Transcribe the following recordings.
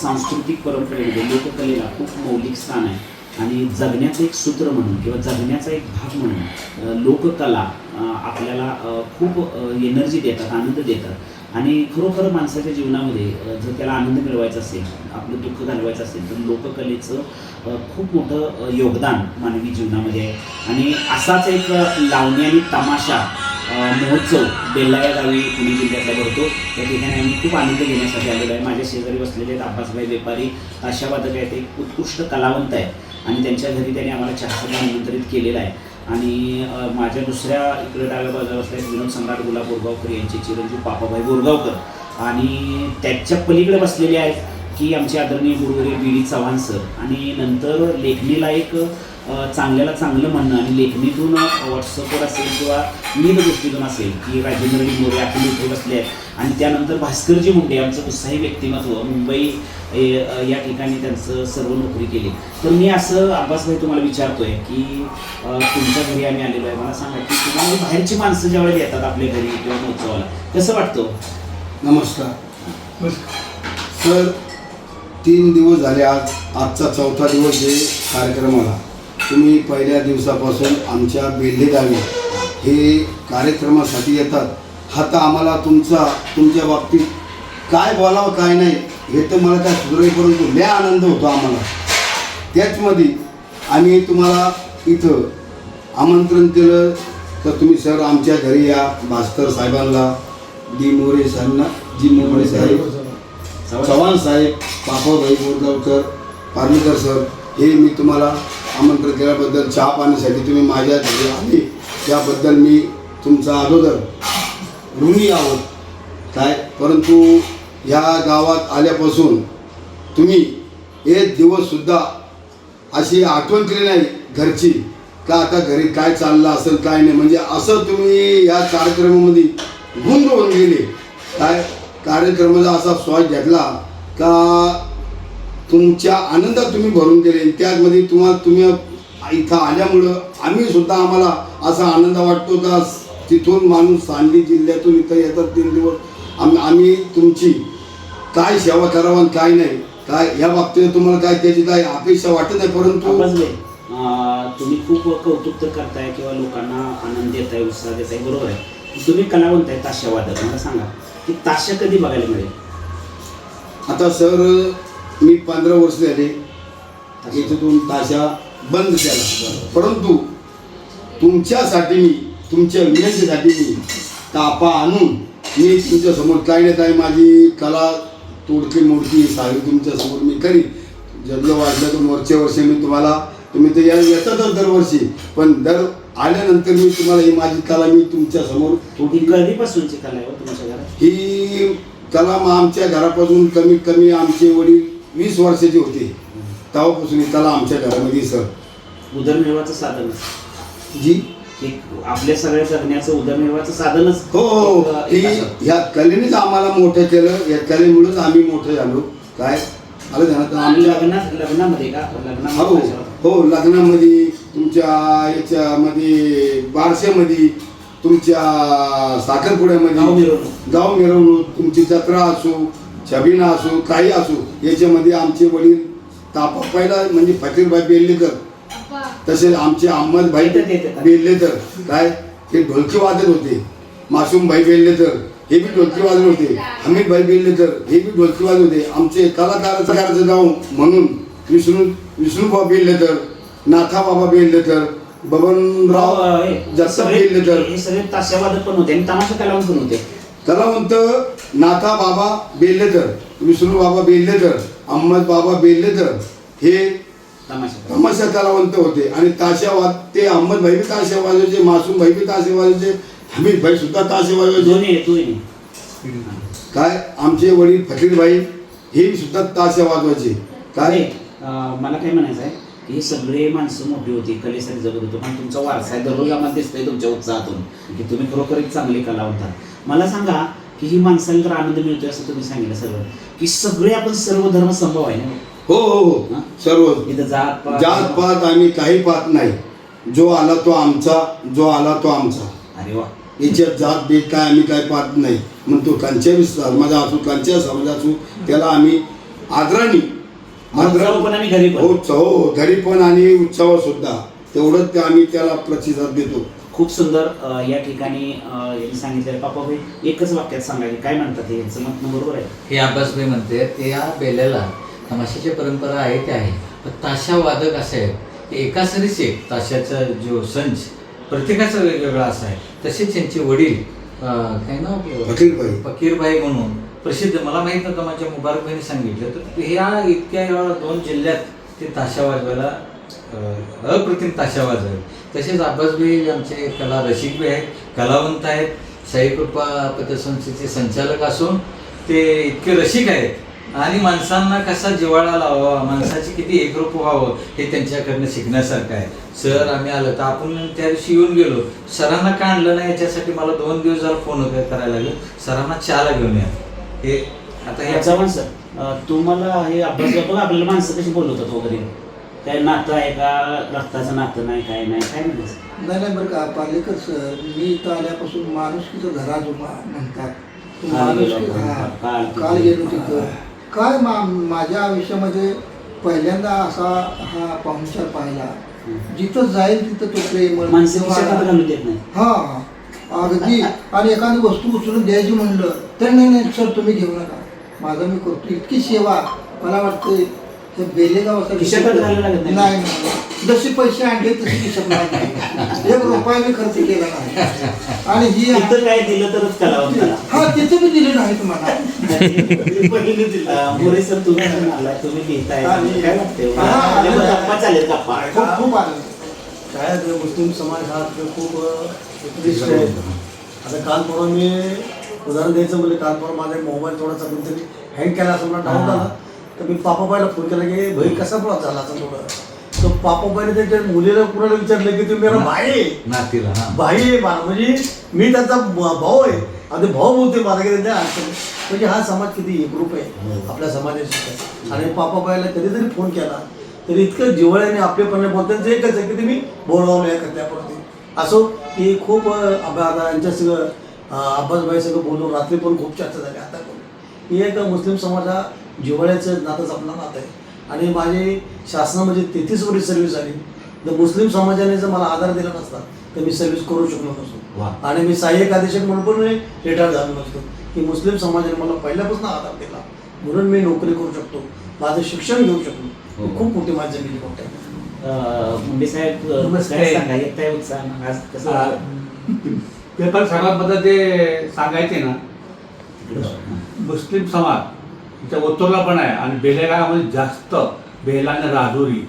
सांस्कृतिक परंपरेमध्ये लोककलेला खूप मौलिक स्थान आहे. आणि जगण्याचं एक सूत्र म्हणून किंवा जगण्याचा एक भाग म्हणून लोककला आपल्याला खूप एनर्जी देतात आनंद देतात. आणि खरोखर माणसाच्या जीवनामध्ये जर त्याला आनंद मिळवायचा असेल आपलं दुःख घालवायचं असेल तर लोककलेचं खूप मोठं योगदान मानवी जीवनामध्ये आहे. आणि असाच एक लावणी आणि तमाशा महोत्सव बेल्ला या गावी पुणे जिल्ह्यातला भरतो. त्या ठिकाणी आम्ही खूप आनंद घेण्यासाठी आलेलो आहे. माझ्या शेजारी बसलेले आहेत अब्बासभाई व्यापारी ताशावादक आहेत एक उत्कृष्ट कलावंत आहे आणि त्यांच्या घरी त्यांनी आम्हाला चहासाठी आमंत्रित केलेलं आहे. आणि माझ्या दुसऱ्या इकडे डाव्या बाजूला बसले विनोद सम्राट गुलाब बोरगावकर यांचे चिरंजीव पापाभाई बोरगावकर. आणि त्याच्या पलीकडे बसलेले आहेत की आमचे आदरणीय गुरुवरी बी डी चव्हाण सर. आणि नंतर लेखणीला एक चांगल्याला चांगलं म्हणणं आणि लेखणीतून व्हॉट्सअपवर असेल किंवा विविध गोष्टीतून असेल की राजेंद्र मोरे आपण इथे बसले आहेत. आणि त्यानंतर भास्करजी मुंडे आमचं उत्साही व्यक्तिमत्व मुंबई या ठिकाणी त्यांचं सर्व नोकरी केली. तर मी असं अब्बासभाई तुम्हाला विचारतोय की तुमच्या घरी आम्ही आलेलो आहे. मला सांगा की तुम्हाला बाहेरची माणसं ज्यावेळेला येतात आपल्या घरी किंवा महोत्सवाला कसं वाटतं? नमस्कार. सर तीन दिवस झाले आज आजचा चौथा दिवस आहे कार्यक्रमाला तुम्ही पहिल्या दिवसापासून आमच्या बेल्लेगावी हे कार्यक्रमासाठी येतात. हा तर आम्हाला तुमचा तुमच्या बाबतीत काय बोलावं काय नाही हे तर मला काय सुधारे परंतु लय आनंद होतो आम्हाला. त्याचमध्ये आम्ही तुम्हाला इथं आमंत्रण केलं तर तुम्ही सर आमच्या घरी या भास्कर साहेबांना डी मोरे साहेबांना जी मोरे साहेब चव्हाण साहेब पापाभाई बोरगावकर पार्लेकर सर हे मी तुम्हाला आमंत्रण केल्याबद्दल चहा पाण्यासाठी तुम्ही माझ्या घरी आले. त्याबद्दल मी तुमचा अगोदर ऋणी आहोत. काय? परंतु ह्या गावात आल्यापासून तुम्ही एक दिवससुद्धा अशी आठवण केली नाही घरची. का आता घरी काय चाललं असेल काय नाही? म्हणजे असं तुम्ही या कार्यक्रमामध्ये गुंग होऊन गेले. काय? कार्यक्रमाचा असा श्वास घेतला का तुमच्या आनंदात तुम्ही भरून गेले त्यामध्ये तुम्हाला तुम्ही इथं आल्यामुळं आम्ही सुद्धा आम्हाला असा आनंद वाटतो का? तिथून माणूस सांगली जिल्ह्यातून इथं येतात तीन दिवस. आम्ही आम्ही तुमची काय सेवा करावं आणि काय नाही काय ह्या बाबतीत तुम्हाला काय त्याची काय अपेक्षा वाटत नाही परंतु तुम्ही खूप कौतुक तर करताय किंवा लोकांना आनंद देताय उत्साह देताय बरोबर आहे. तुम्ही कलावंत आहे ताशावादक मला सांगा की ताशा कधी बघायला मिळेल? आता सर मी पंधरा वर्ष झाले इथून ताशा बंद केला. परंतु तुमच्यासाठी मी तुमच्या विनंतीसाठी मी तापा आणून मी तुमच्यासमोर काही ना काही माझी कला तोडकी मोडकी सारी तुमच्यासमोर मी करीन. जगलं वाटलं तर वरच्या वर्षी मी तुम्हाला तुम्ही तर या येतातच दरवर्षी. पण दर आल्यानंतर मी तुम्हाला ही माझी कला मी तुमच्यासमोर थोडी कधीपासूनची कला आहे हो तुमच्या घरात? ही कला मग आमच्या घरापासून कमीत कमी आमचे वडील वीस वर्षाचे होते. तेव्हापासून ही कला आमच्या घरामध्ये सर उदरनिर्वाहाचं साधनच जी? एक आपल्या सगळ्या जगण्याचं उदरनिर्वाहाचं साधनच. हो हो ही. ह्या कलेनेच आम्हाला मोठं केलं. या कलेमुळेच आम्ही मोठं झालो. काय? आलं ध्यानात आणि आमच्या लग्नात लग्नामध्ये का? हो लग्नामध्ये होता. हो लग्नामध्ये तुमच्या याच्यामध्ये बारशामध्ये तुमच्या साखरपुड्यामध्ये गाव मिरवणूक तुमची जत्रा असो छबिना असो काही असो याच्यामध्ये आमचे वडील तापा पहिला म्हणजे फकीरभाई बेल्लेकर. तसेच आमचे अहमदभाई. बेल्लेकर. काय? हे ढोलकी वादक होते. मासूमभाई बेल्लेकर. हे बी ढोलकी वादक होते. हमीदभाई बेल्लेकर. हे बी ढोलकी वादक होते. आमचे कलाकार कलाकाराचं गाव म्हणून विष्णू विष्णूबाबा बेल्लेकर नाथाबाबा बेल्लेकर बबनराव सगळे बेल्लेकर. हे सगळे ताशावादक पण होते आणि तमाशा कलावंत पण होते. कलावंत नाथा बाबा बेल्लेकर विष्णू बाबा बेल्लेकर अहमद बाबा बेल्लेकर हे तमाशा कलावंत होते. आणि ताशावाद ते अहमद भाई बी ताशे वाजवायचे मासूम भाई बी ताशे वाजवायचे हमीद भाई सुद्धा ताशे वाजवायचे काय? आमचे वडील फकीरभाई हे बी सुद्धा ताशे वाजवायचे काय मला काय म्हणायचं आहे हे सगळे माणसं मोठी होती कलेसाठी जगत होतो पण तुमचा वारसा आहे दररोज आम्हाला दिसतंय तुमच्या उत्साहातून की तुम्ही खरोखर एक चांगले कलावंत आहात. मला सांगा की ही माणसाला तर आनंद मिळतोय असं तुम्ही सांगितलं सर्व. की सगळे आपण सर्व धर्म संभव आहे ना? हो हो हो? सर्व. इथं जात पात- जात पात आम्ही काही पात नाही. जो आला तो आमचा जो आला तो आमचा. अरे वा. याच्यात जात बीत काय आम्ही काय पाहत नाही. मग तो कांच्या समाजा असू कांच्या समाज असू त्याला आम्ही आदराने उत्सव पण आणि घरी पण. हो हो घरी पण आणि उत्सव सुद्धा तेवढंच ते आम्ही त्याला प्रतिसाद देतो. खूप सुंदर या ठिकाणी यांनी सांगितलेलं. पापा भाई एकच वाक्यात सांगायचे काय म्हणतात हे? यांचं मत बरोबर आहे? हे अब्बासभाई म्हणते ते या बेल्याला तमाशाची परंपरा आहे ते आहे पण ताशा वादक असे आहेत. की एका सरीच एक ताशाचा जो संच प्रत्येकाचा वेगवेगळा असा आहे. तसेच त्यांचे वडील काय ना फकीरबाई. फकीरबाई म्हणून प्रसिद्ध मला माहीत नव्हतं माझ्या मुबारकबाईने सांगितलं. तर ह्या इतक्या या दोन जिल्ह्यात ते ताशा वाजवायला अप्रतिम ताशा वाजवायला तसेच अब्बासभाई आमचे कला रसिकबी आहेत कलावंत आहेत. साईकृपा पतसंस्थेचे संचालक असून ते इतके रसिक आहेत. आणि माणसांना कसा जिव्हाळा लावावा माणसाची किती एकरूप व्हावं हे त्यांच्याकडनं शिकण्यासारखं आहे. सर आम्ही आलो तर आपण त्या दिवशी येऊन गेलो. सरांना का आणलं नाही याच्यासाठी मला दोन दिवस झाला फोन वगैरे करायला लागेल. सरांना चहाला घेऊन या. हे आता हे सर तुम्हाला हे अभ्यास आपल्याला माणसं कशी बोलवतात वगैरे? काय नातं आहे का? रक्ताचं नातं नाही काय नाही काय म्हणायचं नाही नाही बरं का पार्लेकर सर मी इथं आल्यापासून माणुसकीचं घरात उभा म्हणतात. माणुसकी हा, काल. गेलो तिथं. काय मा माझ्या आयुष्यामध्ये पहिल्यांदा असा हा पाहुणचार पाहिला. जिथं जाईल तिथं तो प्रेम हा अगदी. आणि एखादी वस्तू उचलून द्यायची म्हणलं तर नाही नाही सर तुम्ही घेऊ नका. माझं मी करतो. इतकी सेवा मला वाटते हे बेलेगाव असं खिशात घालायला लागत नाही. नाही नाही. जसे पैसे आणले तसे खिशात नाही. एक रुपया मी खर्च केला नाही. आणि ही तिथं काय दिलं तरच कलावंताला हा तिथे मी दिले नाही तुम्हाला. अ, मोरे सर तुम्ही पण आलाय, तुम्ही लिहिताय आणि- काय वाटतंय? हा, आपल्या आणि- गप्पा चालेल गप्पा. खूप खूप आनंद काय आहे ते मुस्लिम समाज हा आपला खूप अ, उत्कृष्ट आहे. आता काल परवा मी उदाहरण द्यायचं म्हणजे काल परवा माझा मोबाईल थोडासा कोणतरी हँग केला असं मला डाऊट आला. तर मी पापाबाईला फोन केला की भाई कसा प्रॉस झाला असं थोडं तर पापाबाईने त्याच्या मुलीला कुणाला विचारलं की तुम्ही मेरा भाई आहे. नातीला हा. भाई आहे मला म्हणजे मी त्यांचा भ- भाऊ आहे. आणि ते भाऊ बोलते मला की त्यांच्या अडचण म्हणजे हा समाज किती एकरूप आहे. आपल्या समाजाशी आणि पापाबाईला कधीतरी फोन केला. तरी इतकं जिव्हाळ्याने आपलेपणे बोलतात जे एकच आहे की तुम्ही बोलवलं या करण्यापर्यंत असो की खूप अं, यांच्या सगळं अं, अब्बासबाई सगळं बोलून रात्री पण खूप चर्चा झाली. आता पण ही एक मुस्लिम समाज हा जिव्हाळ्याचं नातंच आपलं नातं आहे. आणि माझी शासनामध्ये तेहतीस वर्ष सर्व्हिस झाली. जर मुस्लिम समाजाने जर मला आधार दिला नसता तर मी सर्व्हिस करू शकलो वा. नसतो आणि मी सहाय्यक अधीक्षक म्हणून पण मी रिटायर झालो नसतो. की मुस्लिम समाजाने मला पहिल्यापासून आधार दिला. म्हणून मी नोकरी करू शकतो. माझं शिक्षण घेऊ शकलो हो. खूप मोठी माझी जमिनी मोठी आ, वाटलं? पेपर साहेबांबद्दल ते सांगायचे ना. मुस्लिम समाज इथं ओतोरला पण आहे. आणि बेलेगावामध्ये जास्त बेला आणि राजुरी.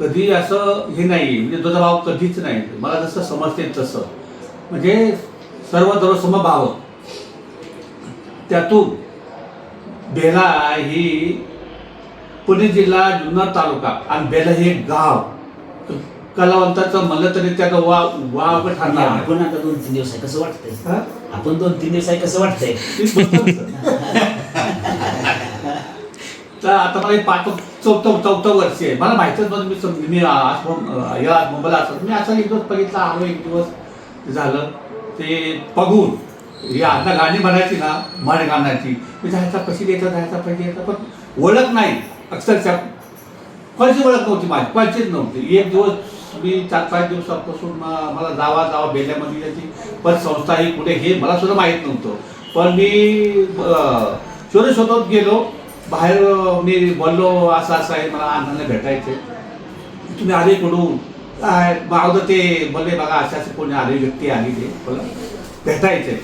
कधी असं हे नाही म्हणजे तुझा भाव कधीच नाही. मला जसं समजते तसं. म्हणजे सर्व सर्व समभाव त्यातून बेला ही पुणे जिल्हा जुन्नर तालुका आणि बेला हे गाव. कलावंताचं म्हणलं तरी त्या वा वाव ठरणार. आपण आता दोन तीन दिवस आहे. कसं वाटतंय? आपण दोन तीन दिवस आहे कसं वाटतंय? तर आता मला एक पाच चौथं चौथं वर्ष आहे. मला माहितच नव्हतं मी सम- मी आज मुं- या मुंबईला असं मी असा एक दिवस बघितला आलो एक दिवस झालं. ते बघून हे आता गाणी म्हणायची ना म्हण गाण्याची मी जायचा पैसे द्यायचा जायचा पैसे द्यायचा पण ओळख नाही अक्षरशः. कोणाची ओळख नव्हती माझी कोणाचीच नव्हती. एक दिवस मी चार पाच दिवसापासून मला जावा जावा बेल्यामध्ये त्याची पण संस्था ही कुठे हे मला सुद्धा माहीत नव्हतं. पण मी अं, शोधत शोधत गेलो. बाहेर मी बोललो असं असं आहे मला अण्णांना भेटायचे. तुम्ही आले कुठून? काय? मग ते बोलले बघा अशा अशी कोणी आली व्यक्ती आली ते बोला. भेटायचे.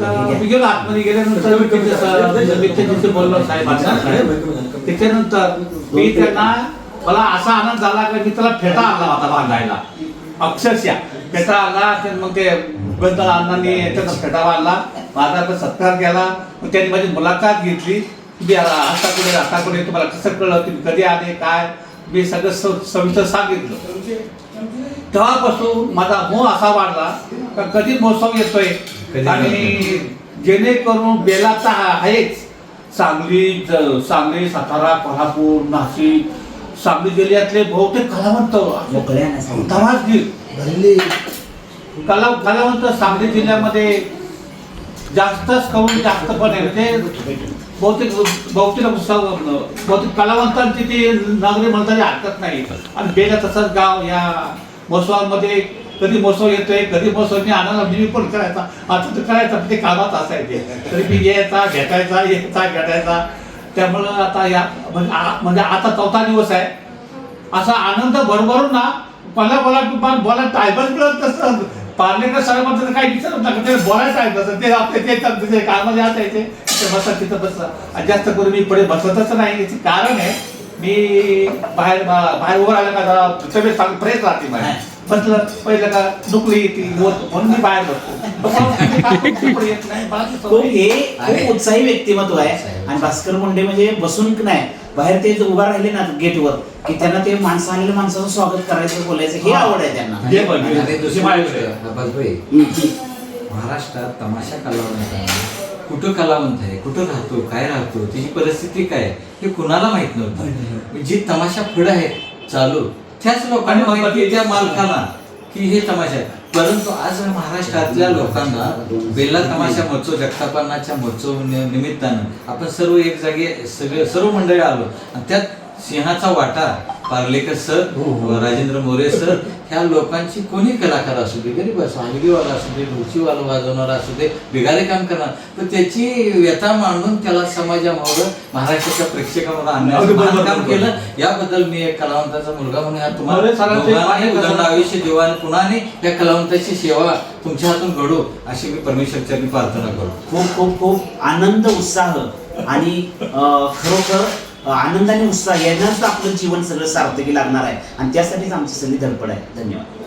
तर मी गेलो आतमध्ये गेल्यानंतर मी बोललो साहेब असं असं. त्याच्यानंतर मी त्यांना मला असा आनंद झाला की मी त्याला फेटा आणला होता बांधायला. अक्षरशः. फेटा आणला तर मग ते बंद अण्णांनी त्याचा फेटा बांधला. माझा पण सत्कार केला. मग त्यांनी माझी मुलाखत घेतली. तुम्ही आता कुठे आता कुठे तुम्हाला कसं कळलं? तुम्ही कधी आले? काय? मी सगळं सविस्तर सांगितलं. तेव्हापासून माझा मोह असा वाढला का कधी महोत्सव येतोय? आणि जेणेकरून बेलाचा आहेच. सांगली सांगली सातारा कोल्हापूर नाशिक सांगली जिल्ह्यातले बहुतेक कलावंत. तमासगीर भरले कला कलावंत सांगली जिल्ह्यामध्ये जास्तच करून जास्त पण आहे. म्हणजे बहुतेक बहुतेक बहुतेक कलावंतांची ती नागरी म्हणताना हरकत नाही. आणि बेला तसंच गाव या महोत्सवामध्ये कधी महोत्सव येतोय कधी महोत्सवनी आनंद मी पण करायचा. आता तर करायचा ते कामात असायचे. तरी मी यायचा भेटायचा यायचा भेटायचा. त्यामुळं आता या म्हणजे म्हणजे आता चौथा दिवस आहे. असा आनंद भरभरून ना मला बोला मला बोला टायबल मिळत तसं पार्लेकर साहेबांचं तर काही विचारत नका ते बोलायचं आहे तसं. ते आपले ते ते कामामध्ये असायचे ते. बसा तिथं बसा. आणि जास्त करून मी पुढे बसतच नाही. याचे कारण आहे मी बाहेर बाहेर उभं राहिलं का जरा तब्येत चांगली फ्रेश राहते माझी बसलं पहिलं का दुखली ती होत म्हणून मी बाहेर बसतो येत नाही. ती हे खूप उत्साही व्यक्तिमत्व आहे. आणि भास्कर मुंडे म्हणजे बसून की नाही बाहेर ते जे उभा राहिले ना गेटवर की त्यांना ते माणसं आलेल्या माणसाचं स्वागत करायचं बोलायचं हे. आवड आहे त्यांना. महाराष्ट्रात तमाशा कलावंत आहे. कुठं कलावंत आहे? कुठं राहतो? काय राहतो? त्याची परिस्थिती काय आहे, हे कुणाला माहीत नव्हतं. जी तमाशा पुढे आहेत चालू. त्याच लोकांनी माहिती त्या मालकाला की हे तमाशा आहे. परंतु आज महाराष्ट्रातल्या लोकांना बेला तमाशा महोत्सव जगतापन्नाच्या महोत्सव निमित्तानं आपण सर्व एक जागे सगळे सर्व मंडळी आलो. आणि त्यात सिंहाचा वाटा पार्लेकर सर राजेंद्र मोरे सर ह्या लोकांची कोणी कलाकार असू दे गरीब असो हलगीवाला असू दे ढोलचीवाला वाजवणारा असू दे बिगारे काम करणार तर त्याची व्यथा मांडून त्याला समाजामुळे महाराष्ट्राच्या प्रेक्षकांवर अगदी आणण्याचं काम. केलं. याबद्दल मी एक कलावंताचा मुलगा म्हणून तुम्हाला आयुष्य देवा आणि पुन्हाने या कलावंताची सेवा तुमच्या हातून घडो अशी मी परमेश्वरच्या प्रार्थना करतो खूप खूप खूप आनंद उत्साह आणि अं, खरोखर आनंदाने आनंद आणि उत्साह यांनाच आपलं जीवन सगळं सार्थकी लागणार आहे. आणि त्यासाठीच आमची सगळी धडपड आहे. धन्यवाद.